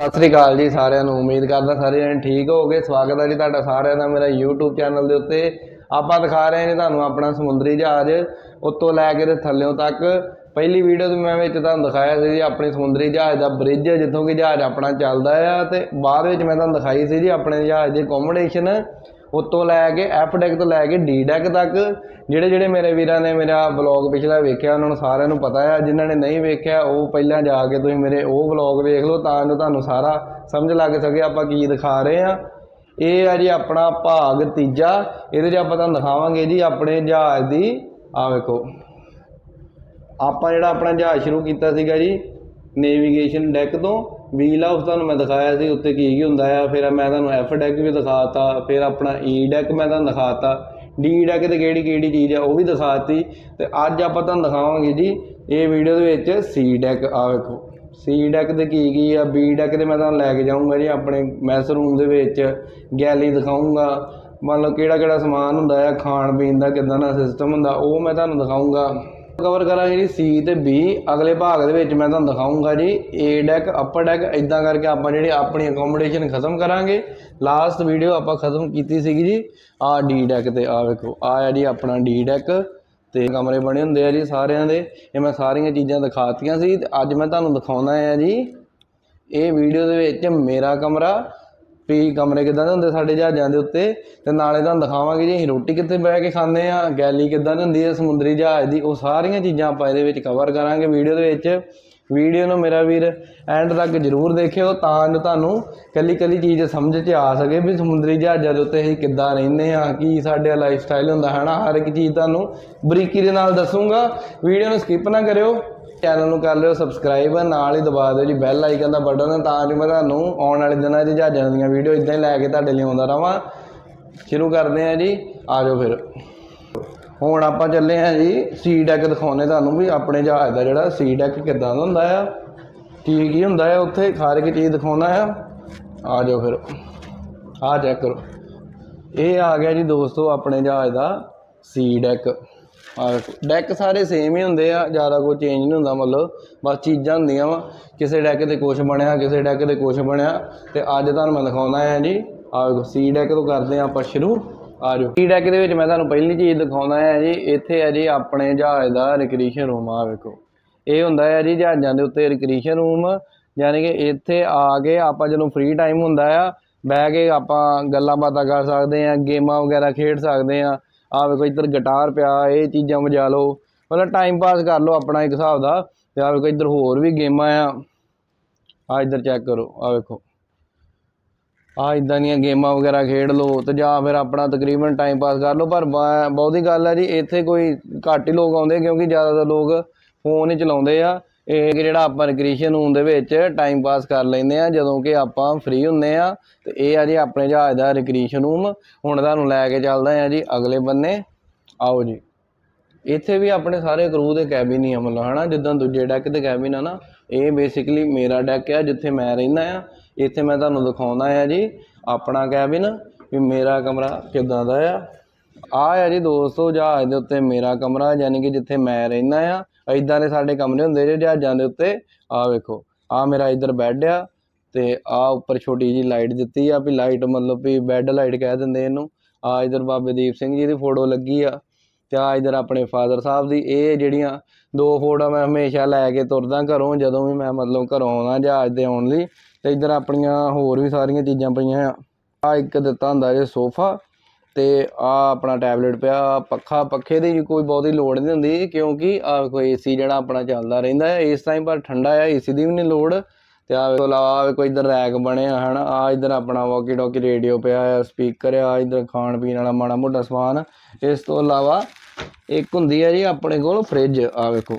ਸਤਿ ਸ੍ਰੀ ਅਕਾਲ ਜੀ ਸਾਰਿਆਂ ਨੂੰ, ਉਮੀਦ ਕਰਦਾ ਸਾਰੇ ਜਣੇ ਠੀਕ ਹੋਗੇ ਸਵਾਗਤ ਹੈ ਜੀ ਤੁਹਾਡਾ ਸਾਰਿਆਂ ਦਾ ਮੇਰਾ YouTube ਚੈਨਲ ਦੇ ਉੱਤੇ। ਆਪਾਂ ਦਿਖਾ ਰਹੇ ਹਾਂ ਜੀ ਤੁਹਾਨੂੰ ਆਪਣਾ ਸਮੁੰਦਰੀ ਜਹਾਜ਼, ਉੱਤੋਂ ਲੈ ਕੇ ਤੇ ਥੱਲਿਓਂ ਤੱਕ। ਪਹਿਲੀ ਵੀਡੀਓ ਤੇ ਮੈਂ ਵਿੱਚ ਤੁਹਾਨੂੰ ਦਿਖਾਇਆ ਸੀ ਜੀ ਆਪਣੀ ਸਮੁੰਦਰੀ ਜਹਾਜ਼ ਦਾ ਬ੍ਰਿਜ ਜਿੱਥੋਂ ਕਿ ਜਹਾਜ਼ ਆਪਣਾ ਚੱਲਦਾ ਆ। ਤੇ ਬਾਅਦ ਵਿੱਚ ਮੈਂ ਤੁਹਾਨੂੰ ਦਿਖਾਈ ਸੀ ਜੀ ਆਪਣੇ ਜਹਾਜ਼ ਦੀ ਅਕੋਮੋਡੇਸ਼ਨ ਉੱਤੋਂ ਲੈ ਕੇ ਐਫ ਡੈਕ ਤੋਂ ਲੈ ਕੇ ਡੀ ਡੈਕ ਤੱਕ, ਜਿਹੜੇ ਜਿਹੜੇ ਮੇਰੇ ਵੀਰਾਂ ਨੇ ਮੇਰਾ ਵਲੌਗ ਪਿਛਲਾ ਵੇਖਿਆ, ਉਹਨਾਂ ਨੂੰ ਸਾਰਿਆਂ ਨੂੰ ਪਤਾ ਹੈ ਜਿਨ੍ਹਾਂ ਨੇ ਨਹੀਂ ਵੇਖਿਆ, ਉਹ ਪਹਿਲਾਂ ਜਾ ਕੇ ਤੁਸੀਂ ਮੇਰੇ ਉਹ ਵਲੌਗ ਵੇਖ ਲਓ ਤਾਂ ਜੋ ਤੁਹਾਨੂੰ ਸਾਰਾ ਸਮਝ ਲੱਗ ਸਕੇ ਆਪਾਂ ਕੀ ਦਿਖਾ ਰਹੇ ਆ। ਇਹ ਆ ਜੀ ਆਪਣਾ ਭਾਗ ਤੀਜਾ। ਇਹਦੇ 'ਚ ਆਪਾਂ ਤੁਹਾਨੂੰ ਦਿਖਾਵਾਂਗੇ ਜੀ ਆਪਣੇ ਜਹਾਜ਼ ਦੀ ਆ ਵੇਖੋ। ਆਪਾਂ ਜਿਹੜਾ ਆਪਣਾ ਜਹਾਜ਼ ਸ਼ੁਰੂ ਕੀਤਾ ਸੀਗਾ ਜੀ ਨੇਵੀਗੇਸ਼ਨ ਡੈਕ ਤੋਂ। ਵੀਲ ਹਾਊਸ ਤੁਹਾਨੂੰ ਮੈਂ ਦਿਖਾਇਆ ਸੀ ਉੱਤੇ ਕੀ ਕੀ ਹੁੰਦਾ ਆ। ਫਿਰ ਮੈਂ ਤੁਹਾਨੂੰ ਐਫ ਡੈਕ ਵੀ ਦਿਖਾਤਾ, ਫਿਰ ਆਪਣਾ e ਈ ਡੈਕ ਮੈਂ ਤੁਹਾਨੂੰ ਦਿਖਾਤਾ। ਡੀ ਡੈਕ ਤੇ ਕਿਹੜੀ ਕਿਹੜੀ ਚੀਜ਼ ਆ, ਉਹ ਵੀ ਦਿਖਾਤੀ। ਤੇ ਅੱਜ ਆਪਾਂ ਤੁਹਾਨੂੰ ਦਿਖਾਵਾਂਗੇ ਜੀ, ਇਹ ਵੀਡੀਓ ਦੇ ਵਿੱਚ ਸੀ ਡੈਕ ਆ ਵੇਖੋ। ਸੀ ਡੈਕ ਤੇ ਕੀ ਕੀ ਆ ਬੀ ਡੈਕ ਤੇ ਮੈਂ ਤੁਹਾਨੂੰ ਲੈ ਕੇ ਜਾਊਂਗਾ ਜੀ, ਆਪਣੇ ਮੈਸ ਰੂਮ ਦੇ ਵਿੱਚ। ਗੈਲਰੀ ਦਿਖਾਊਂਗਾ। ਮੰਨ ਲਓ ਕਿਹੜਾ ਕਿਹੜਾ ਸਮਾਨ ਹੁੰਦਾ ਆ, ਖਾਣ ਪੀਣ ਦਾ ਕਿਦਾਂ ਦਾ ਸਿਸਟਮ ਹੁੰਦਾ, ਉਹ ਮੈਂ ਤੁਹਾਨੂੰ ਦਿਖਾਊਂਗਾ। ਕਵਰ ਕਰਾਂਗੇ ਜੀ ਸੀ ਤੇ ਬੀ ਅਗਲੇ ਭਾਗ ਦੇ ਵਿੱਚ ਮੈਂ ਤੁਹਾਨੂੰ ਦਿਖਾਊਂਗਾ ਜੀ। ਏ ਡੈਕ ਅਪਰ ਡੈਕ ਇਦਾਂ ਕਰਕੇ ਆਪਾਂ ਜਿਹੜੀ ਆਪਣੀ ਅਕੋਮੋਡੇਸ਼ਨ ਖਤਮ ਕਰਾਂਗੇ। ਲਾਸਟ ਵੀਡੀਓ ਆਪਾਂ ਖਤਮ ਕੀਤੀ ਸੀਗੀ ਜੀ ਆ ਡੀ ਡੈਕ ਤੇ। ਆ ਵੇਖੋ ਆ ਆ ਜੀ ਆਪਣਾ ਡੀ ਡੈਕ ਤੇ ਕਮਰੇ ਬਣੇ ਹੁੰਦੇ ਆ ਜੀ ਸਾਰਿਆਂ ਦੇ। ਇਹ ਮੈਂ ਸਾਰੀਆਂ ਚੀਜ਼ਾਂ ਦਿਖਾਤੀਆਂ ਸੀ। ਤੇ ਅੱਜ ਮੈਂ ਤੁਹਾਨੂੰ ਦਿਖਾਉਣਾ ਹੈ ਜੀ, ਇਹ ਵੀਡੀਓ ਦੇ ਵਿੱਚ ਮੇਰਾ ਕਮਰਾ। ਵੀ ਕਮਰੇ ਕਿੱਦਾਂ ਦੇ ਹੁੰਦੇ ਸਾਡੇ ਜਹਾਜ਼ਾਂ ਦੇ ਉੱਤੇ? ਤੇ ਨਾਲੇ ਤੁਹਾਨੂੰ ਦਿਖਾਵਾਂਗੇ ਜੀ, ਅਸੀਂ ਰੋਟੀ ਕਿੱਥੇ ਬਹਿ ਕੇ ਖਾਂਦੇ ਆ ਗੈਲੀ ਕਿੱਦਾਂ ਦੀ ਹੁੰਦੀ ਹੈ, ਸਮੁੰਦਰੀ ਜਹਾਜ਼ ਦੀ, ਉਹ ਸਾਰੀਆਂ ਚੀਜ਼ਾਂ ਆਪਾਂ ਇਹਦੇ ਵਿੱਚ ਕਵਰ ਕਰਾਂਗੇ ਵੀਡੀਓ ਦੇ ਵਿੱਚ। ਵੀਡੀਓ ਨੂੰ ਮੇਰਾ ਵੀਰ ਐਂਡ ਤੱਕ ਜਰੂਰ ਦੇਖਿਓ, ਤਾਂ ਜੋ ਤੁਹਾਨੂੰ ਕੱਲੀ ਕੱਲੀ ਚੀਜ਼ ਸਮਝ 'ਚ ਆ ਸਕੇ ਵੀ ਸਮੁੰਦਰੀ ਜਹਾਜ਼ਾਂ ਦੇ ਉੱਤੇ ਅਸੀਂ ਕਿੱਦਾਂ ਰਹਿੰਦੇ ਆ ਕੀ ਸਾਡਾ ਲਾਈਫ ਸਟਾਈਲ ਹੁੰਦਾ ਹੈ ਨਾ ਹਰ ਇੱਕ ਚੀਜ਼ ਤੁਹਾਨੂੰ ਬਰੀਕੀ ਦੇ ਨਾਲ ਦੱਸੂਗਾ। ਵੀਡੀਓ ਨੂੰ ਸਕਿਪ ਨਾ ਕਰਿਓ। ਚੈਨਲ ਨੂੰ ਕਰ ਲਿਓ ਸਬਸਕ੍ਰਾਈਬ, ਨਾਲ ਹੀ ਦਬਾ ਦਿਓ ਜੀ ਬੈਲ ਆਈਕਨ ਦਾ ਬਟਨ, ਤਾਂ ਜੋ ਮੈਂ ਤੁਹਾਨੂੰ ਆਉਣ ਵਾਲੇ ਦਿਨਾਂ 'ਚ ਜਹਾਜ਼ਾਂ ਦੀਆਂ ਵੀਡੀਓ ਇਦਾਂ ਹੀ ਲੈ ਕੇ ਤੁਹਾਡੇ ਲਈ ਆਉਂਦਾ ਰਵਾਂ। ਸ਼ੁਰੂ ਕਰਦੇ ਹਾਂ ਜੀ, ਆ ਜਾਓ ਫਿਰ। ਹੁਣ ਆਪਾਂ ਚੱਲੇ ਹਾਂ ਜੀ ਸੀ ਡੈਕ ਦਿਖਾਉਣੇ ਤੁਹਾਨੂੰ ਵੀ ਆਪਣੇ ਜਹਾਜ਼ ਦਾ ਜਿਹੜਾ ਸੀ ਡੈਕ ਕਿੱਦਾਂ ਦਾ ਹੁੰਦਾ ਆ। ਕੀ ਕੀ ਹੁੰਦਾ ਆ ਉੱਥੇ, ਹਰ ਇੱਕ ਚੀਜ਼ ਦਿਖਾਉਣਾ ਆ। ਆ ਜਾਓ ਫਿਰ। ਆ ਚੈੱਕ ਕਰੋ। ਇਹ ਆ ਗਿਆ ਜੀ ਦੋਸਤੋ ਆਪਣੇ ਜਹਾਜ਼ ਦਾ ਸੀ ਡੈਕ ਡੈਕ ਸਾਰੇ ਸੇਮ ਹੀ ਹੁੰਦੇ ਆ, ਜ਼ਿਆਦਾ ਕੋਈ ਚੇਂਜ ਨਹੀਂ ਹੁੰਦਾ ਮਤਲਬ, ਬਸ ਚੀਜ਼ਾਂ ਹੁੰਦੀਆਂ ਵਾ। ਕਿਸੇ ਡੈਕ ਤੇ ਕੁਝ ਬਣਿਆ, ਕਿਸੇ ਡੈਕ ਤੇ ਕੁਝ ਬਣਿਆ। ਤੇ ਅੱਜ ਤੁਹਾਨੂੰ ਮੈਂ ਦਿਖਾਉਂਦਾ ਹੈ ਜੀ ਆ ਸੀ ਡੈਕ ਤੋਂ ਕਰਦੇ ਆ ਆਪਾਂ ਸ਼ੁਰੂ। ਆ ਜਾਓ ਸੀ ਡੈਕ ਦੇ ਵਿੱਚ ਮੈਂ ਤੁਹਾਨੂੰ ਪਹਿਲੀ ਚੀਜ਼ ਦਿਖਾਉਂਦਾ ਹੈ ਜੀ, ਇੱਥੇ ਆ ਜੀ ਆਪਣੇ ਜਹਾਜ਼ ਦਾ ਰਿਕਰੀਸ਼ਨ ਰੂਮ ਆ ਵੇਖੋ। ਇਹ ਹੁੰਦਾ ਆ ਜੀ ਜਹਾਜ਼ਾਂ ਦੇ ਉੱਤੇ ਰਿਕਰੀਸ਼ਨ ਰੂਮ ਯਾਨੀ ਕਿ ਇੱਥੇ ਆ ਕੇ ਆਪਾਂ ਜਦੋਂ ਫ੍ਰੀ ਟਾਈਮ ਹੁੰਦਾ ਆ, ਬਹਿ ਕੇ ਆਪਾਂ ਗੱਲਾਂ ਬਾਤਾਂ ਕਰ ਸਕਦੇ ਆ ਗੇਮਾਂ ਵਗੈਰਾ ਖੇਡ ਸਕਦੇ ਆ ਆ ਵੇਖੋ ਇੱਧਰ ਗਿਟਾਰ ਪਿਆ, ਇਹ ਚੀਜ਼ਾਂ ਵਜਾ ਲਓ। ਮਤਲਬ ਟਾਈਮ ਪਾਸ ਕਰ ਲਓ ਆਪਣਾ ਇੱਕ ਹਿਸਾਬ ਦਾ। ਤੇ ਆ ਵੇਖੋ ਇੱਧਰ ਹੋਰ ਵੀ ਗੇਮਾਂ ਆ। ਆ ਇੱਧਰ ਚੈੱਕ ਕਰੋ ਆ ਵੇਖੋ। ਆ ਇਦਾਂ ਦੀਆਂ ਗੇਮਾਂ ਵਗੈਰਾ ਖੇਡ ਲਓ ਤੇ ਜਾਂ ਫਿਰ ਆਪਣਾ ਤਕਰੀਬਨ ਟਾਈਮ ਪਾਸ ਕਰ ਲਓ। ਪਰ ਬਹੁਤੀ ਗੱਲ ਹੈ ਜੀ, ਇੱਥੇ ਕੋਈ ਘੱਟ ਹੀ ਲੋਕ ਆਉਂਦੇ ਕਿਉਂਕਿ ਜ਼ਿਆਦਾਤਰ ਲੋਕ ਫੋਨ ਹੀ ਚਲਾਉਂਦੇ ਆ। ਇਹ ਕਿ ਜਿਹੜਾ ਆਪਾਂ ਰਿਕ੍ਰੀਏਸ਼ਨ ਰੂਮ ਦੇ ਵਿੱਚ ਟਾਈਮ ਪਾਸ ਕਰ ਲੈਂਦੇ ਆ ਜਦੋਂ ਕਿ ਆਪਾਂ ਫ੍ਰੀ ਹੁੰਦੇ ਆ ਤੇ ਇਹ ਆ ਜੀ ਆਪਣੇ ਜਹਾਜ਼ ਦਾ ਰਿਕ੍ਰੀਏਸ਼ਨ ਰੂਮ ਹੁਣ ਤੁਹਾਨੂੰ ਲੈ ਕੇ ਚੱਲਦਾ ਆ ਜੀ ਅਗਲੇ ਬੰਨੇ। ਆਓ ਜੀ। ਇੱਥੇ ਵੀ ਆਪਣੇ ਸਾਰੇ ਕਰੂ ਦੇ ਕੈਬਿਨ ਹੀ ਆ ਮਤਲਬ, ਹਨਾ? ਜਿੱਦਾਂ ਦੂਜੇ ਡੈਕ ਦੇ ਕੈਬਿਨ ਆ ਨਾ, ਇਹ ਬੇਸਿਕਲੀ ਮੇਰਾ ਡੈਕ ਆ, ਜਿੱਥੇ ਮੈਂ ਰਹਿੰਦਾ ਆ ਇੱਥੇ ਮੈਂ ਤੁਹਾਨੂੰ ਦਿਖਾਉਂਦਾ ਆ ਜੀ ਆਪਣਾ ਕੈਬਿਨ ਵੀ ਮੇਰਾ ਕਮਰਾ ਕਿੱਦਾਂ ਦਾ ਆ। ਆ ਆ ਜੀ ਦੋਸਤੋ, ਜਹਾਜ਼ ਦੇ ਉੱਤੇ ਮੇਰਾ ਕਮਰਾ ਯਾਨੀ ਕਿ ਜਿੱਥੇ ਮੈਂ ਰਹਿੰਦਾ ਆ ਇਦਾਂ ਦੇ ਸਾਡੇ ਕੰਮ ਕਮਰੇ ਹੁੰਦੇ ਜੇ ਜਹਾਜ਼ਾਂ ਦੇ ਉੱਤੇ। ਆ ਵੇਖੋ ਆ ਮੇਰਾ ਇੱਧਰ ਬੈੱਡ ਆ ਤੇ ਆ ਉੱਪਰ ਛੋਟੀ ਜੀ ਲਾਈਟ ਦਿੱਤੀ ਆ ਵੀ ਲਾਈਟ ਮਤਲਬ ਵੀ ਬੈੱਡ ਲਾਈਟ ਕਹਿ ਦਿੰਦੇ ਇਹਨੂੰ। ਆ ਇੱਧਰ ਬਾਬੇ ਦੀਪ ਸਿੰਘ ਜੀ ਦੀ ਫੋਟੋ ਲੱਗੀ ਆ ਤੇ ਆ ਇੱਧਰ ਆਪਣੇ ਫਾਦਰ ਸਾਹਿਬ ਦੀ। ਇਹ ਜਿਹੜੀਆਂ ਦੋ ਫੋਟੋ ਮੈਂ ਹਮੇਸ਼ਾ ਲੈ ਕੇ ਤੁਰਦਾ ਘਰੋਂ, ਜਦੋਂ ਵੀ ਮੈਂ ਮਤਲਬ ਘਰੋਂ ਆਉਣਾ ਜਹਾਜ਼ ਦੇ ਆਉਣ ਲਈ। ਤੇ ਇੱਧਰ ਆਪਣੀਆਂ ਹੋਰ ਵੀ ਸਾਰੀਆਂ ਚੀਜ਼ਾਂ ਪਈਆਂ ਆ। ਆ ਇੱਕ ਦਿੱਤਾ ਹੁੰਦਾ ਜੇ ਸੋਫਾ। ਤੇ ਆ ਆਪਣਾ ਟੈਬਲੇਟ ਪਿਆ, ਪੱਖਾ, ਪੱਖੇ ਦੀ ਕੋਈ ਬਹੁਤੀ ਲੋੜ ਨਹੀਂ ਹੁੰਦੀ ਕਿਉਂਕਿ ਆ ਕੋਈ ਏਸੀ ਜਿਹੜਾ ਆਪਣਾ ਚੱਲਦਾ ਰਹਿੰਦਾ ਹੈ, ਇਸ ਟਾਈਮ ਪਰ ਠੰਡਾ ਹੈ ਏਸੀ ਦੀ ਵੀ ਨਹੀਂ ਲੋੜ ਤੇ ਆ ਤੋਂ ਇਲਾਵਾ ਆਹ ਕੋਈ ਇੱਧਰ ਰੈਕ ਬਣਿਆ ਹਨਾ, ਆ ਇੱਧਰ ਆਪਣਾ ਵਾਕੀ ਟੋਕੀ ਰੇਡੀਓ ਪਿਆ ਆ ਸਪੀਕਰ ਆ, ਇੱਧਰ ਖਾਣ ਪੀਣ ਵਾਲਾ ਮਾੜਾ ਮੋਟਾ ਸਮਾਨ, ਇਸ ਤੋਂ ਇਲਾਵਾ ਇੱਕ ਹੁੰਦੀ ਹੈ ਜੀ ਆਪਣੇ ਕੋਲ ਫ੍ਰਿਜ ਆ ਵੇਖੋ।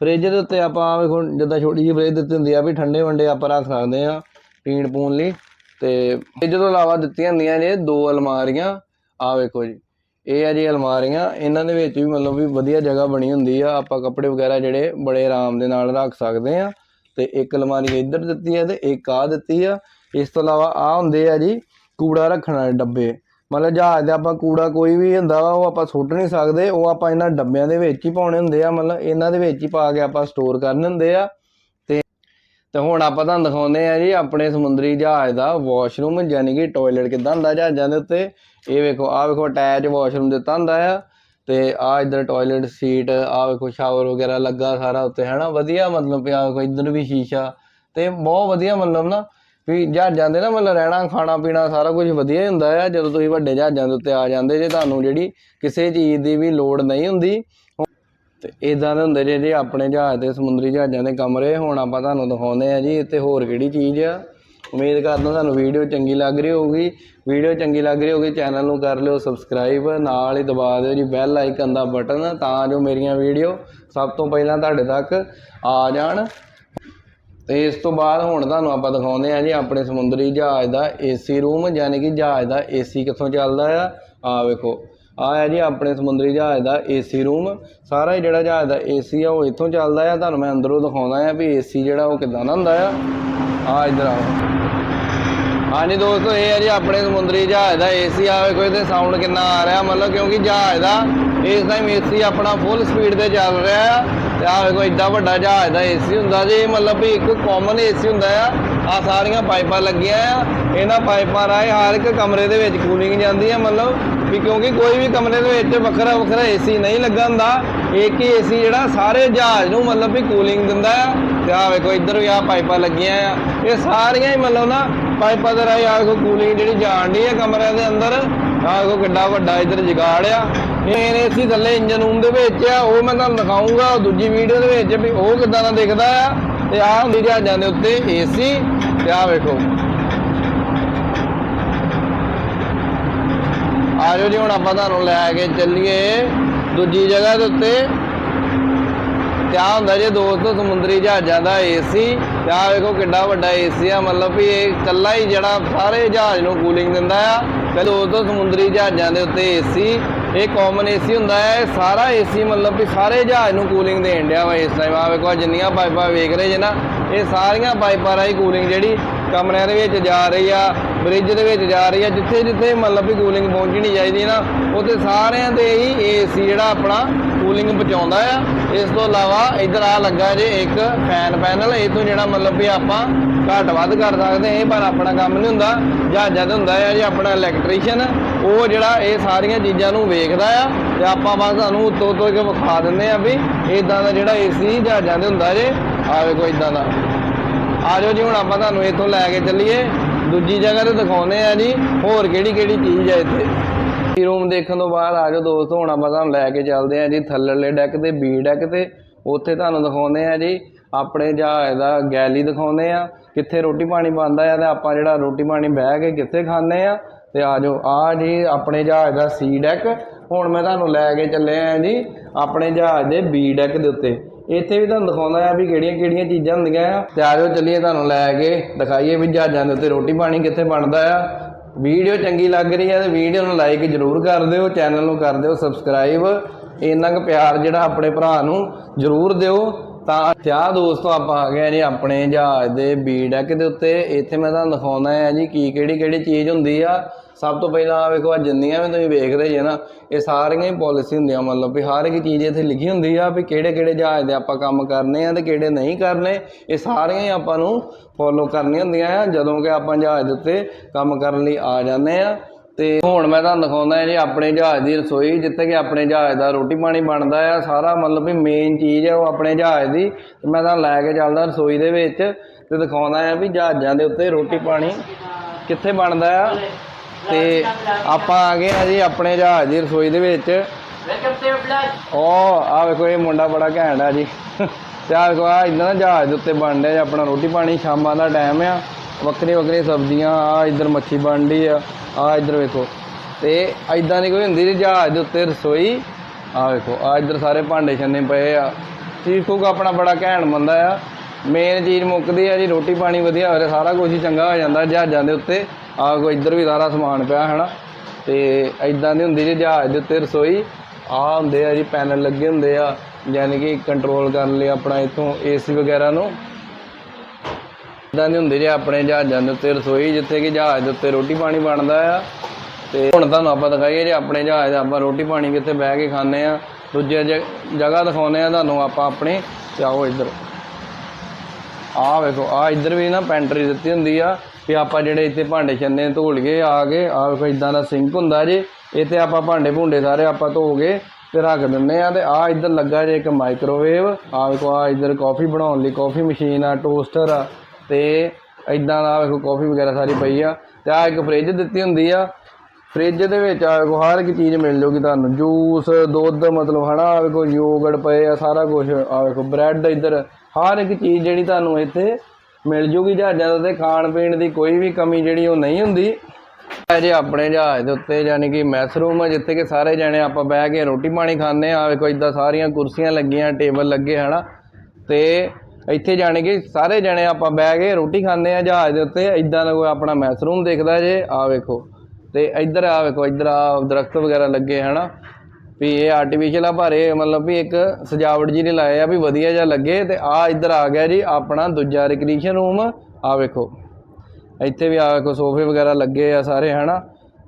ਫ੍ਰਿਜ ਦੇ ਉੱਤੇ ਆਪਾਂ ਆਹ ਵੇਖੋ ਜਿੱਦਾਂ ਛੋਟੀ ਜਿਹੀ ਫ੍ਰਿਜ ਦਿੱਤੀ ਹੁੰਦੀ ਆ ਵੀ ਠੰਡੇ ਵੰਡੇ ਆਪਾਂ ਰੱਖ ਸਕਦੇ ਆ ਪੀਣ ਪੂਣ ਲਈ ਤੇ ਫ੍ਰਿਜ ਤੋਂ ਇਲਾਵਾ ਦਿੱਤੀਆਂ ਹੁੰਦੀਆਂ ਨੇ ਦੋ ਅਲਮਾਰੀਆਂ ਆ ਵੇਖੋ ਜੀ। ਇਹ ਆ ਜੀ ਅਲਮਾਰੀਆਂ। ਇਹਨਾਂ ਦੇ ਵਿੱਚ ਵੀ ਮਤਲਬ ਵੀ ਵਧੀਆ ਜਗ੍ਹਾ ਬਣੀ ਹੁੰਦੀ ਆ। ਆਪਾਂ ਕੱਪੜੇ ਵਗੈਰਾ ਜਿਹੜੇ ਬੜੇ ਆਰਾਮ ਦੇ ਨਾਲ ਰੱਖ ਸਕਦੇ ਆ। ਤੇ ਇੱਕ ਅਲਮਾਰੀ ਇੱਧਰ ਦਿੱਤੀ ਆ ਤੇ ਇੱਕ ਆ ਦਿੱਤੀ ਆ। ਇਸ ਤੋਂ ਇਲਾਵਾ ਆ ਹੁੰਦੇ ਆ ਜੀ ਕੂੜਾ ਰੱਖਣ ਵਾਲੇ ਡੱਬੇ। ਮਤਲਬ ਜਹਾਜ਼ ਦਾ ਆਪਾਂ ਕੂੜਾ ਕੋਈ ਵੀ ਹੁੰਦਾ ਵਾ, ਉਹ ਆਪਾਂ ਸੁੱਟ ਨਹੀਂ ਸਕਦੇ। ਉਹ ਆਪਾਂ ਇਹਨਾਂ ਡੱਬਿਆਂ ਦੇ ਵਿੱਚ ਹੀ ਪਾਉਣੇ ਹੁੰਦੇ ਆ। ਮਤਲਬ ਇਹਨਾਂ ਦੇ ਵਿੱਚ ਹੀ ਪਾ ਕੇ ਆਪਾਂ ਸਟੋਰ ਕਰਨੇ ਹੁੰਦੇ ਆ। ਤੇ ਹੁਣ ਆਪਾਂ ਤੁਹਾਨੂੰ ਦਿਖਾਉਂਦੇ ਆ ਜੀ ਆਪਣੇ ਸਮੁੰਦਰੀ ਜਹਾਜ਼ ਦਾ ਵਾਸ਼ਰੂਮ ਯਾਨੀ ਕਿ ਟਾਇਲਟ ਕਿੱਦਾਂ ਹੁੰਦਾ ਜਹਾਜ਼ਾਂ ਦੇ ਉੱਤੇ। ਇਹ ਵੇਖੋ, ਆਹ ਵੇਖੋ ਅਟੈਚ ਵਾਸ਼ਰੂਮ ਦਿੱਤਾ ਹੁੰਦਾ ਆ। ਤੇ ਆ ਇਧਰ ਟਾਇਲਟ ਸੀਟ ਆ ਵੇਖੋ ਸ਼ਾਵਰ ਵਗੈਰਾ ਲੱਗਾ ਸਾਰਾ ਉੱਤੇ, ਹੈਨਾ? ਵਧੀਆ ਮਤਲਬ ਪਿਆ ਵੇਖੋ ਇਧਰ ਵੀ ਸ਼ੀਸ਼ਾ। ਤੇ ਬਹੁਤ ਵਧੀਆ ਮਤਲਬ ਨਾ, ਵੀ ਜਹਾਜ਼ਾਂ ਦੇ ਨਾ ਮਤਲਬ ਰਹਿਣਾ, ਖਾਣਾ, ਪੀਣਾ ਸਾਰਾ ਕੁਝ ਵਧੀਆ ਹੀ ਹੁੰਦਾ ਆ। ਜਦੋਂ ਤੁਸੀਂ ਵੱਡੇ ਜਹਾਜ਼ਾਂ ਦੇ ਉੱਤੇ ਆ ਜਾਂਦੇ, ਜੇ ਤੁਹਾਨੂੰ ਜਿਹੜੀ ਕਿਸੇ ਚੀਜ਼ ਦੀ ਵੀ ਲੋੜ ਨਹੀਂ ਹੁੰਦੀ ਤੇ ਇਦਾਂ ਦੇ ਹੁੰਦੇ ਜੇ ਜੀ ਆਪਣੇ ਜਹਾਜ਼ ਦੇ ਸਮੁੰਦਰੀ ਜਹਾਜ਼ਾਂ ਦੇ ਕਮਰੇ, ਹੁਣ ਆਪਾਂ ਤੁਹਾਨੂੰ ਦਿਖਾਉਂਦੇ ਆ ਜੀ, ਇੱਥੇ ਹੋਰ ਕਿਹੜੀ ਚੀਜ਼ ਆ? ਉਮੀਦ ਕਰਦਾ ਤੁਹਾਨੂੰ ਵੀਡੀਓ ਚੰਗੀ ਲੱਗ ਰਹੀ ਹੋਊਗੀ। ਵੀਡੀਓ ਚੰਗੀ ਲੱਗ ਰਹੀ ਹੋਊਗੀ, ਚੈਨਲ ਨੂੰ ਕਰ ਲਿਓ ਸਬਸਕ੍ਰਾਈਬ, ਨਾਲ ਹੀ ਦਬਾ ਦਿਓ ਜੀ ਬੈਲ ਆਈਕਨ ਦਾ ਬਟਨ, ਤਾਂ ਜੋ ਮੇਰੀਆਂ ਵੀਡੀਓ ਸਭ ਤੋਂ ਪਹਿਲਾਂ ਤੁਹਾਡੇ ਤੱਕ ਆ ਜਾਣ। ਤੇ ਇਸ ਤੋਂ ਬਾਅਦ ਹੁਣ ਤੁਹਾਨੂੰ ਆਪਾਂ ਦਿਖਾਉਂਦੇ ਆ ਜੀ ਆਪਣੇ ਸਮੁੰਦਰੀ ਜਹਾਜ਼ ਦਾ ਏਸੀ ਰੂਮ, ਯਾਨੀ ਕਿ ਜਹਾਜ਼ ਦਾ ਏਸੀ ਕਿੱਥੋਂ ਚੱਲਦਾ ਆ? ਆ ਵੇਖੋ। ਆ ਹੈ ਜੀ ਆਪਣੇ ਸਮੁੰਦਰੀ ਜਹਾਜ਼ ਦਾ ਏਸੀ ਰੂਮ ਸਾਰਾ ਹੀ ਜਿਹੜਾ ਜਹਾਜ਼ ਦਾ ਏਸੀ ਆ, ਉਹ ਇੱਥੋਂ ਚੱਲਦਾ ਆ। ਤੁਹਾਨੂੰ ਮੈਂ ਅੰਦਰੋਂ ਦਿਖਾਉਂਦਾ ਆ ਵੀ ਏਸੀ ਜਿਹੜਾ ਉਹ ਕਿਦਾਂ ਦਾ ਹੁੰਦਾ ਆ। ਆ ਇੱਧਰ ਆਓ। ਹਾਂਜੀ ਦੋਸਤੋ, ਇਹ ਹੈ ਜੀ ਆਪਣੇ ਸਮੁੰਦਰੀ ਜਹਾਜ਼ ਦਾ ਏਸੀ ਆ। ਵੇਖੋ ਇਹਦੇ ਸਾਊਂਡ ਕਿੰਨਾ ਆ ਰਿਹਾ। ਮਤਲਬ ਕਿਉਂਕਿ ਜਹਾਜ਼ ਦਾ ਇਸ ਟਾਈਮ ਏਸੀ ਆਪਣਾ ਫੁੱਲ ਸਪੀਡ ਤੇ ਚੱਲ ਰਿਹਾ ਆ। ਤੇ ਆ ਵੇਖੋ, ਏਡਾ ਵੱਡਾ ਜਹਾਜ਼ ਦਾ ਏਸੀ ਹੁੰਦਾ ਜੀ ਮਤਲਬ ਵੀ ਇੱਕ ਕਾਮਨ ਏਸੀ ਹੁੰਦਾ ਆ। ਆ ਸਾਰੀਆਂ ਪਾਈਪਾਂ ਲੱਗੀਆਂ ਆ। ਇਹਨਾਂ ਪਾਈਪਾਂ ਰਾਹੀਂ ਹਰ ਇੱਕ ਕਮਰੇ ਦੇ ਵਿੱਚ ਕੂਲਿੰਗ ਜਾਂਦੀ ਆ, ਮਤਲਬ ਵੀ ਕਿਉਂਕਿ ਕੋਈ ਵੀ ਕਮਰੇ ਦੇ ਵਿੱਚ ਵੱਖਰਾ ਵੱਖਰਾ ਏਸੀ ਨਹੀਂ ਲੱਗਾ ਹੁੰਦਾ। ਇੱਕ ਹੀ ਏਸੀ ਜਿਹੜਾ ਸਾਰੇ ਜਹਾਜ਼ ਨੂੰ ਮਤਲਬ ਵੀ ਕੂਲਿੰਗ ਦਿੰਦਾ ਆ। ਤੇ ਆ ਵੇਖੋ, ਇੱਧਰ ਵੀ ਆ ਪਾਈਪਾਂ ਲੱਗੀਆਂ ਆ। ਇਹ ਸਾਰੀਆਂ ਹੀ ਮਤਲਬ ਨਾ ਪਾਈਪਾਂ ਦੇ ਰਾਹੀਂ ਆ ਵੇਖੋ ਕੂਲਿੰਗ ਜਿਹੜੀ ਜਾਣ ਡਈ ਹੈ ਕਮਰਿਆਂ ਦੇ ਅੰਦਰ। ਆ ਵੇਖੋ ਕਿੱਡਾ ਵੱਡਾ ਇੱਧਰ ਜਗਾੜ ਆ। ਇਹ ਏਸੀ ਥੱਲੇ ਇੰਜਨ ਰੂਮ ਦੇ ਵਿੱਚ ਆ, ਉਹ ਮੈਂ ਤੁਹਾਨੂੰ ਦਿਖਾਉਂਗਾ ਦੂਜੀ ਵੀਡੀਓ ਦੇ ਵਿੱਚ ਵੀ ਉਹ ਕਿੱਦਾਂ ਦਾ ਦਿਖਦਾ ਆ। ਤੇ ਆਹ ਹੁੰਦੀ ਜਹਾਜ਼ਾਂ ਦੇ ਉੱਤੇ ਏਸੀ ਤੇ ਆ ਵੇਖੋ। ਆਜੋ ਜੀ, ਹੁਣ ਆਪਾਂ ਤੁਹਾਨੂੰ ਲੈ ਕੇ ਚੱਲੀਏ ਦੂਜੀ ਜਗ੍ਹਾ ਦੇ ਉੱਤੇ। ਤੇ ਆ ਹੁੰਦਾ ਜੇ ਦੋਸਤੋ ਸਮੁੰਦਰੀ ਜਹਾਜ਼ਾਂ ਦਾ ਏਸੀ ਤੇ ਆ ਵੇਖੋ ਕਿੱਡਾ ਵੱਡਾ ਏਸੀ ਆ, ਮਤਲਬ ਵੀ ਇਹ ਇਕੱਲਾ ਹੀ ਜਿਹੜਾ ਸਾਰੇ ਜਹਾਜ਼ ਨੂੰ ਕੂਲਿੰਗ ਦਿੰਦਾ ਆ। ਤੇ ਦੋਸਤੋ ਸਮੁੰਦਰੀ ਜਹਾਜ਼ਾਂ ਦੇ ਉੱਤੇ ਏਸੀ ਇਹ ਕਾਮਨ ਏਸੀ ਹੁੰਦਾ ਹੈ ਇਹ ਸਾਰਾ ਏਸੀ ਮਤਲਬ ਵੀ ਸਾਰੇ ਜਹਾਜ਼ ਨੂੰ ਕੂਲਿੰਗ ਦੇਣ ਡਿਆ ਵਾ ਇਸ ਟਾਈਮ ਆ ਵੇਖੋ ਜਿੰਨੀਆਂ ਪਾਈਪਾਂ ਵੇਖ ਰਹੇ ਜੇ ਨਾ, ਇਹ ਸਾਰੀਆਂ ਪਾਈਪਾਂ ਰਾਹੀਂ ਕੂਲਿੰਗ ਜਿਹੜੀ ਕਮਰਿਆਂ ਦੇ ਵਿੱਚ ਜਾ ਰਹੀ ਆ ਬ੍ਰਿਜ ਦੇ ਵਿੱਚ ਜਾ ਰਹੀ ਆ ਜਿੱਥੇ ਜਿੱਥੇ ਮਤਲਬ ਵੀ ਕੂਲਿੰਗ ਪਹੁੰਚਣੀ ਚਾਹੀਦੀ ਨਾ, ਉੱਥੇ ਸਾਰਿਆਂ ਤੇ ਹੀ ਏਸੀ ਜਿਹੜਾ ਆਪਣਾ ਕੂਲਿੰਗ ਪਹੁੰਚਾਉਂਦਾ ਆ। ਇਸ ਤੋਂ ਇਲਾਵਾ ਇਧਰ ਆ ਲੱਗਾ ਜੇ ਇੱਕ ਫੈਨ ਪੈਨਲ ਇਹ ਤੋਂ ਜਿਹੜਾ ਮਤਲਬ ਵੀ ਆਪਾਂ ਘੱਟ ਵੱਧ ਕਰ ਸਕਦੇ ਹਾਂ, ਇਹ ਪਰ ਆਪਣਾ ਕੰਮ ਨਹੀਂ ਹੁੰਦਾ। ਜਹਾਜ਼ਾਂ ਤੇ ਹੁੰਦਾ ਆ ਜੀ ਆਪਣਾ ਇਲੈਕਟ੍ਰੀਸ਼ੀਅਨ ਉਹ ਜਿਹੜਾ ਇਹ ਸਾਰੀਆਂ ਚੀਜ਼ਾਂ ਨੂੰ ਵੇਖਦਾ ਆ ਤੇ ਆਪਾਂ ਬਸ ਤੁਹਾਨੂੰ ਉੱਤੋਂ ਉੱਤੋਂ ਇੱਕ ਵਿਖਾ ਦਿੰਦੇ ਆ ਵੀ ਇਦਾਂ ਦਾ ਜਿਹੜਾ ਏਸੀ ਜਹਾਜ਼ਾਂ ਦੇ ਹੁੰਦਾ ਜੇ। ਆ ਵੇਖੋ ਇਦਾਂ ਦਾ। ਆ ਜਾਓ ਜੀ, ਹੁਣ ਆਪਾਂ ਤੁਹਾਨੂੰ ਇੱਥੋਂ ਲੈ ਕੇ ਚੱਲੀਏ। ਦੂਜੀ ਜਗ੍ਹਾ ਤੇ ਦਿਖਾਉਂਦੇ ਆ ਜੀ, ਹੋਰ ਕਿਹੜੀ ਕਿਹੜੀ ਚੀਜ਼ ਹੈ ਇੱਥੇ? ਇਹ ਰੂਮ ਦੇਖਣ ਤੋਂ ਬਾਅਦ ਆ ਜਾਓ ਦੋਸਤੋ, ਹੁਣ ਆਪਾਂ ਤੁਹਾਨੂੰ ਲੈ ਕੇ ਚੱਲਦੇ ਆ ਜੀ ਥੱਲੇਲੇ ਡੈਕ ਤੇ ਬੀ ਡੈਕ ਤੇ। ਉੱਥੇ ਤੁਹਾਨੂੰ ਦਿਖਾਉਂਦੇ ਆ ਜੀ, ਆਪਣੇ ਜਹਾਜ਼ ਦਾ ਗੈਲੀ ਦਿਖਾਉਂਦੇ ਆ ਕਿੱਥੇ ਰੋਟੀ ਪਾਣੀ ਬਣਦਾ ਆ ਤੇ ਆਪਾਂ ਜਿਹੜਾ ਰੋਟੀ ਪਾਣੀ ਬਹਿ ਕੇ ਕਿੱਥੇ ਖਾਂਦੇ ਆ ਤੇ ਆ ਜਾਓ, ਆ ਜੀ ਆਪਣੇ ਜਹਾਜ਼ ਦਾ ਸੀ ਡੈਕ ਹੁਣ ਮੈਂ ਤੁਹਾਨੂੰ ਲੈ ਕੇ ਚੱਲੇ ਆ ਜੀ, ਆਪਣੇ ਜਹਾਜ਼ ਦੇ ਬੀ ਡੈਕ ਦੇ ਉੱਤੇ। ਇੱਥੇ ਵੀ ਤੁਹਾਨੂੰ ਦਿਖਾਉਂਦਾ ਆ ਵੀ ਕਿਹੜੀਆਂ ਕਿਹੜੀਆਂ ਚੀਜ਼ਾਂ ਹੁੰਦੀਆਂ ਆ। ਤੇ ਆ ਜਾਓ, ਚੱਲੀਏ ਤੁਹਾਨੂੰ ਲੈ ਕੇ ਦਿਖਾਈਏ ਵੀ ਜਹਾਜ਼ਾਂ ਦੇ ਉੱਤੇ ਰੋਟੀ ਪਾਣੀ ਕਿੱਥੇ ਬਣਦਾ ਆ। ਵੀਡੀਓ ਚੰਗੀ ਲੱਗ ਰਹੀ ਹੈ ਤੇ ਵੀਡੀਓ ਨੂੰ ਲਾਈਕ ਜ਼ਰੂਰ ਕਰ ਦਿਓ ਚੈਨਲ ਨੂੰ ਕਰ ਦਿਓ ਸਬਸਕ੍ਰਾਈਬ ਇੰਨਾ ਕੁ ਪਿਆਰ ਜਿਹੜਾ ਆਪਣੇ ਭਰਾ ਨੂੰ ਜ਼ਰੂਰ ਦਿਓ। ਤਾਂ ਚਾਹ ਦੋਸਤੋ, ਆਪਾਂ ਆ ਗਏ ਆ ਜੀ ਆਪਣੇ ਜਹਾਜ਼ ਦੇ ਬੀਡੈਕ ਦੇ ਉੱਤੇ। ਇੱਥੇ ਮੈਂ ਤੁਹਾਨੂੰ ਦਿਖਾਉਣਾ ਹੈ ਜੀ ਕੀ ਕਿਹੜੀ ਕਿਹੜੀ ਚੀਜ਼ ਹੁੰਦੀ ਆ। ਸਭ ਤੋਂ ਪਹਿਲਾਂ ਵੇਖੋ ਆ ਜਿੰਨੀਆਂ ਵੀ ਤੁਸੀਂ ਵੇਖ ਰਹੇ ਜੇ ਨਾ, ਇਹ ਸਾਰੀਆਂ ਹੀ ਪਾਲਿਸੀ ਹੁੰਦੀਆਂ, ਮਤਲਬ ਵੀ ਹਰ ਇੱਕ ਚੀਜ਼ ਇੱਥੇ ਲਿਖੀ ਹੁੰਦੀ ਆ ਵੀ ਕਿਹੜੇ ਕਿਹੜੇ ਜਹਾਜ਼ ਦੇ ਆਪਾਂ ਕੰਮ ਕਰਨੇ ਆ ਤੇ ਕਿਹੜੇ ਨਹੀਂ ਕਰਨੇ, ਇਹ ਸਾਰੀਆਂ ਹੀ ਆਪਾਂ ਨੂੰ ਫੋਲੋ ਕਰਨੀਆਂ ਹੁੰਦੀਆਂ ਆ, ਜਦੋਂ ਕਿ ਆਪਾਂ ਜਹਾਜ਼ ਦੇ ਉੱਤੇ ਕੰਮ ਕਰਨ ਲਈ ਆ ਜਾਂਦੇ ਆ। ਤੇ ਹੁਣ ਮੈਂ ਤੁਹਾਨੂੰ ਦਿਖਾਉਂਦਾ ਜੀ, ਆਪਣੇ ਜਹਾਜ਼ ਦੀ ਰਸੋਈ, ਜਿੱਥੇ ਕਿ ਆਪਣੇ ਜਹਾਜ਼ ਦਾ ਰੋਟੀ ਪਾਣੀ ਬਣਦਾ ਆ, ਸਾਰਾ ਮਤਲਬ ਵੀ ਮੇਨ ਚੀਜ਼ ਹੈ ਉਹ ਆਪਣੇ ਜਹਾਜ਼ ਦੀ। ਤੇ ਮੈਂ ਤਾਂ ਲੈ ਕੇ ਚੱਲਦਾ ਰਸੋਈ ਦੇ ਵਿੱਚ ਤੇ ਦਿਖਾਉਂਦਾ ਆ ਵੀ ਜਹਾਜ਼ਾਂ ਦੇ ਉੱਤੇ ਰੋਟੀ ਪਾਣੀ ਕਿੱਥੇ ਬਣਦਾ ਆ। ਤੇ ਆਪਾਂ ਆ ਗਏ ਆ ਜੀ ਆਪਣੇ ਜਹਾਜ਼ ਦੀ ਰਸੋਈ ਦੇ ਵਿੱਚ. ਉਹ ਆ ਵੇਖੋ ਇਹ ਮੁੰਡਾ ਬੜਾ ਘੈਂਟ ਆ ਜੀ। ਤੇ ਆ ਵੇਖੋ ਆ ਇਦਾਂ ਨਾ ਜਹਾਜ਼ ਦੇ ਉੱਤੇ ਬਣ ਰਿਹਾ ਆਪਣਾ ਰੋਟੀ ਪਾਣੀ ਸ਼ਾਮਾਂ ਦਾ ਟਾਈਮ ਆ। ਵੱਖਰੀ ਵੱਖਰੀ ਸਬਜ਼ੀਆਂ ਆ ਇੱਧਰ ਮੱਛੀ ਬਣ ਰਹੀ ਆ ਆ ਇੱਧਰ ਵੇਖੋ। ਤੇ ਇਦਾਂ ਦੀ ਕੋਈ ਹੁੰਦੀ ਜੀ ਜਹਾਜ਼ ਦੇ ਉੱਤੇ ਰਸੋਈ। ਆ ਵੇਖੋ ਆ ਇੱਧਰ ਸਾਰੇ ਭਾਂਡੇ ਛੰਨੇ ਪਏ ਆ। ਚੀਜ਼ ਕੁੱਕ ਆਪਣਾ ਬੜਾ ਘੈਂਟ ਬੰਦਾ ਆ। ਮੇਨ ਚੀਜ਼ ਮੁੱਕਦੀ ਆ ਜੀ ਰੋਟੀ ਪਾਣੀ ਵਧੀਆ ਹੋ ਰਿਹਾ ਸਾਰਾ ਕੁਝ ਹੀ ਚੰਗਾ ਹੋ ਜਾਂਦਾ ਜਹਾਜ਼ਾਂ ਦੇ ਉੱਤੇ। ਆ ਕੋ ਇੱਧਰ ਵੀ ਸਾਰਾ ਸਮਾਨ ਪਿਆ ਹੈ ਨਾ ਤੇ ਇਦਾਂ ਦੀ ਹੁੰਦੀ ਜੀ ਜਹਾਜ਼ ਦੇ ਉੱਤੇ ਰਸੋਈ। ਆ ਹੁੰਦੇ ਆ ਜੀ ਪੈਨਲ ਲੱਗੇ ਹੁੰਦੇ ਆ, ਯਾਨੀ ਕਿ ਕੰਟਰੋਲ ਕਰਨ ਲਈ ਆਪਣਾ ਇਥੋਂ ਏਸੀ ਵਗੈਰਾ ਨੂੰ। ਇਦਾਂ ਦੀ ਹੁੰਦੀ ਜੀ ਆਪਣੇ ਜਹਾਜ਼ਾਂ ਦੇ ਉੱਤੇ ਰਸੋਈ, ਜਿੱਥੇ ਕਿ ਜਹਾਜ਼ ਦੇ ਉੱਤੇ ਰੋਟੀ ਪਾਣੀ ਬਣਦਾ ਆ। ਤੇ ਹੁਣ ਤੁਹਾਨੂੰ ਆਪਾਂ ਦਿਖਾਈਏ ਜੇ ਆਪਣੇ ਜਹਾਜ਼ ਦਾ, ਆਪਾਂ ਰੋਟੀ ਪਾਣੀ ਕਿੱਥੇ ਬਹਿ ਕੇ ਖਾਂਦੇ ਆ। ਦੂਜੇ ਜ- ਜਗ੍ਹਾ ਦਿਖਾਉਂਦੇ ਆ ਤੁਹਾਨੂੰ ਆਪਾਂ ਆਪਣੇ। ਤੇ ਆਓ ਇੱਧਰ। ਆਹ ਵੇਖੋ ਆ ਇੱਧਰ ਵੀ ਨਾ ਪੈਂਟਰੀ ਦਿੱਤੀ ਹੁੰਦੀ ਆ। ਵੀ ਆਪਾਂ ਜਿਹੜੇ ਇੱਥੇ ਭਾਂਡੇ ਛੰਨੇ ਧੋਲ ਲਈਏ ਆ ਕੇ ਆ ਵੇਖੋ ਇਦਾਂ ਦਾ ਸਿੰਕ ਹੁੰਦਾ ਜੇ। ਇੱਥੇ ਆਪਾਂ ਭਾਂਡੇ ਭੁੰਡੇ ਸਾਰੇ ਆਪਾਂ ਧੋ ਕੇ ਤੇ ਰੱਖ ਦਿੰਨੇ ਆ ਤੇ ਆ ਇੱਧਰ ਲੱਗਾ ਜੇ ਇੱਕ ਮਾਈਕ੍ਰੋਵੇਵ ਆ ਵੇਖੋ ਆ ਇੱਧਰ ਕਾਫੀ ਬਣਾਉਣ ਲਈ ਕਾਫੀ ਮਸ਼ੀਨ ਆ ਟੋਸਟਰ ਆ ਤੇ ਇਦਾਂ ਦਾ ਵੇਖੋ ਕਾਫੀ ਵਗੈਰਾ ਸਾਰੀ ਪਈ ਆ ਤੇ ਆ ਇੱਕ ਫ੍ਰਿਜ ਦਿੱਤੀ ਹੁੰਦੀ ਆ। ਫ੍ਰਿਜ ਦੇ ਵਿੱਚ ਆ ਵੇਖੋ ਹਰ ਇੱਕ ਚੀਜ਼ ਮਿਲ ਜੂਗੀ ਤੁਹਾਨੂੰ ਜੂਸ ਦੁੱਧ ਮਤਲਬ ਹਨਾ ਆ ਵੇਖੋ ਯੋਗਰਟ ਪਏ ਆ, ਸਾਰਾ ਕੁਝ ਆ ਵੇਖੋ ਬ੍ਰੈਡ ਇੱਧਰ, ਹਰ ਇੱਕ ਚੀਜ਼ ਜਿਹੜੀ ਤੁਹਾਨੂੰ ਇੱਥੇ ਮਿਲ ਜੂਗੀ ਜਹਾਜ਼ਾਂ ਦੇ ਉੱਤੇ, ਖਾਣ ਪੀਣ ਦੀ ਕੋਈ ਵੀ ਕਮੀ ਜਿਹੜੀ ਉਹ ਨਹੀਂ ਹੁੰਦੀ। ਇਹ ਜੇ ਆਪਣੇ ਜਹਾਜ਼ ਦੇ ਉੱਤੇ ਯਾਨੀ ਕਿ ਮੈਸ ਰੂਮ ਆ, ਜਿੱਥੇ ਕਿ ਸਾਰੇ ਜਣੇ ਆਪਾਂ ਬਹਿ ਕੇ ਰੋਟੀ ਪਾਣੀ ਖਾਂਦੇ ਆ ਵੇਖੋ ਇਦਾਂ ਸਾਰੀਆਂ ਕੁਰਸੀਆਂ ਲੱਗੀਆਂ, ਟੇਬਲ ਲੱਗੇ, ਹਨਾ। ਤੇ ਇੱਥੇ ਜਾਣੀ ਕਿ ਸਾਰੇ ਜਣੇ ਆਪਾਂ ਬਹਿ ਕੇ ਰੋਟੀ ਖਾਂਦੇ ਆ ਜਹਾਜ਼ ਦੇ ਉੱਤੇ ਇਦਾਂ ਦਾ ਕੋਈ ਆਪਣਾ ਮੈਸ ਰੂਮ ਦੇਖਦਾ ਜੇ ਆ ਵੇਖੋ। ਤੇ ਇੱਧਰ ਆ ਵੇਖੋ, ਇੱਧਰ ਆ ਦਰਖਤ ਵਗੈਰਾ ਲੱਗੇ, ਹਨਾ। ਵੀ ਇਹ ਆਰਟੀਫੀਸ਼ੀਅਲ ਆ, ਪਰ ਇਹ ਮਤਲਬ ਵੀ ਇੱਕ ਸਜਾਵਟ ਜੀ ਨੇ ਲਾਇਆ ਆ ਵੀ ਵਧੀਆ ਜਿਹਾ ਲੱਗੇ ਤੇ ਆ ਇੱਧਰ ਆ ਗਿਆ ਜੀ, ਆਪਣਾ ਦੂਜਾ ਰਿਕਰੀਏਸ਼ਨ ਰੂਮ ਆ ਵੇਖੋ। ਇੱਥੇ ਵੀ ਆ ਵੇਖੋ ਸੋਫੇ ਵਗੈਰਾ ਲੱਗੇ ਆ ਸਾਰੇ, ਹਨਾ?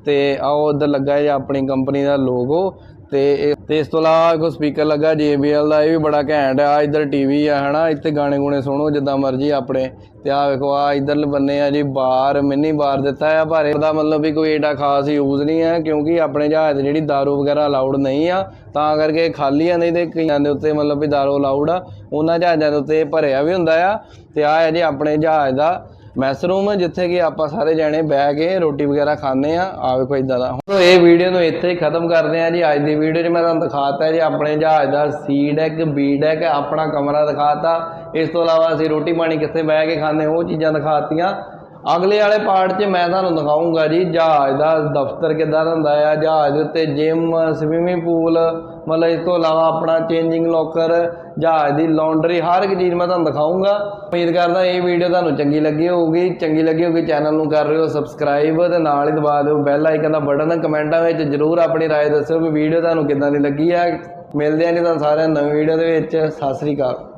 ਤੇ ਆ ਉਧਰ ਲੱਗਾ ਜੀ ਆਪਣੀ ਕੰਪਨੀ ਦਾ ਲੋਗੋ ਤੇ ਇਹ- ਤੇ ਇਸ ਤੋਂ ਇਲਾਵਾ ਕੋ ਸਪੀਕਰ ਲੱਗਾ JBL ਦਾ ਇਹ ਵੀ ਬੜਾ ਘੈਂਟ ਆ ਇੱਧਰ ਟੀਵੀ ਆ ਹਨਾ ਇੱਥੇ ਗਾਣੇ ਗੁਣੇ ਸੁਣੋ ਜਿੱਦਾਂ ਮਰਜ਼ੀ ਆਪਣੇ ਤੇ ਆ ਵੇਖੋ ਆ ਇੱਧਰ ਬੰਨੇ ਆ ਜੀ ਬਾਰ ਮਿੰਨੀ ਬਾਰ ਦਿੱਤਾ ਆ ਪਰ ਇਹਦਾ ਮਤਲਬ ਵੀ ਕੋਈ ਏਡਾ ਖਾਸ ਯੂਜ਼ ਨਹੀਂ ਹੈ ਕਿਉਂਕਿ ਆਪਣੇ ਜਹਾਜ਼ 'ਤੇ ਜਿਹੜੀ दारू ਵਗੈਰਾ ਅਲਾਉਡ ਨਹੀਂ ਆ ਤਾਂ ਕਰਕੇ ਖਾਲੀ ਆ ਨਹੀਂ ਤੇ ਕਈਆਂ ਦੇ ਉੱਤੇ ਮਤਲਬ ਵੀ दारू ਅਲਾਉਡ ਆ ਉਹਨਾਂ ਜਹਾਜ਼ਾਂ ਦੇ ਉੱਤੇ ਇਹ ਭਰਿਆ ਵੀ ਹੁੰਦਾ ਆ ਤੇ ਆ ਹੈ ਜੀ ਆਪਣੇ ਜਹਾਜ਼ ਦਾ ਮੈਸ ਰੂਮ ਜਿੱਥੇ ਕਿ ਆਪਾਂ ਸਾਰੇ ਜਾਣੇ ਬਹਿ ਕੇ ਰੋਟੀ ਵਗੈਰਾ ਖਾਂਦੇ ਆ। ਆ ਵੇਖੋ ਇਦਾਂ ਦਾ। ਹੁਣ ਇਹ ਵੀਡੀਓ ਨੂੰ ਇੱਥੇ ਹੀ ਖਤਮ ਕਰਦੇ ਆ ਜੀ। ਅੱਜ ਦੀ ਵੀਡੀਓ 'ਚ ਮੈਂ ਤੁਹਾਨੂੰ ਦਿਖਾਤਾ ਜੀ, ਆਪਣੇ ਜਹਾਜ਼ ਦਾ ਸੀ ਡੈਕ ਬੀ ਡੈਕ ਆਪਣਾ ਕਮਰਾ ਦਿਖਾਤਾ। ਇਸ ਤੋਂ ਇਲਾਵਾ ਅਸੀਂ ਰੋਟੀ ਪਾਣੀ ਕਿੱਥੇ ਬਹਿ ਕੇ ਖਾਂਦੇ, ਉਹ ਚੀਜ਼ਾਂ ਦਿਖਾਤੀਆਂ। ਅਗਲੇ ਵਾਲੇ ਪਾਰਟ 'ਚ ਮੈਂ ਤੁਹਾਨੂੰ ਦਿਖਾਉਂਗਾ ਜੀ ਜਹਾਜ਼ ਦਾ ਦਫ਼ਤਰ ਕਿੱਦਾਂ ਦਾ ਹੁੰਦਾ ਆ ਜਹਾਜ਼ ਦੇ ਉੱਤੇ ਜਿਮ ਸਵਿਮਿੰਗ ਪੂਲ ਮਤਲਬ ਇਸ ਤੋਂ ਇਲਾਵਾ ਆਪਣਾ ਚੇਂਜਿੰਗ ਲੋਕਰ ਜਹਾਜ਼ ਦੀ ਲਾਂਡਰੀ ਹਰ ਇੱਕ ਚੀਜ਼ ਮੈਂ ਤੁਹਾਨੂੰ ਦਿਖਾਉਂਗਾ ਉਮੀਦ ਕਰਦਾ ਇਹ ਵੀਡੀਓ ਤੁਹਾਨੂੰ ਚੰਗੀ ਲੱਗੀ ਹੋਊਗੀ ਚੰਗੀ ਲੱਗੀ ਹੋਊਗੀ ਚੈਨਲ ਨੂੰ ਕਰ ਰਹੇ ਹੋ ਸਬਸਕ੍ਰਾਈਬ ਤੇ ਨਾਲ ਹੀ ਦਬਾ ਦਿਓ ਬੈਲ ਆਈਕਨ ਦਾ ਬਟਨ ਕਮੈਂਟਾਂ ਵਿੱਚ ਜਰੂਰ ਆਪਣੀ رائے ਦੱਸਿਓ ਵੀ ਵੀਡੀਓ ਤੁਹਾਨੂੰ ਕਿੱਦਾਂ ਦੀ ਲੱਗੀ ਆ ਮਿਲਦੇ ਆ ਜੀ ਤੁਹਾਨੂੰ ਸਾਰਿਆਂ ਨੂੰ ਨਵੀਂ ਵੀਡੀਓ ਦੇ ਵਿੱਚ ਸਤਿ ਸ੍ਰੀ ਅਕਾਲ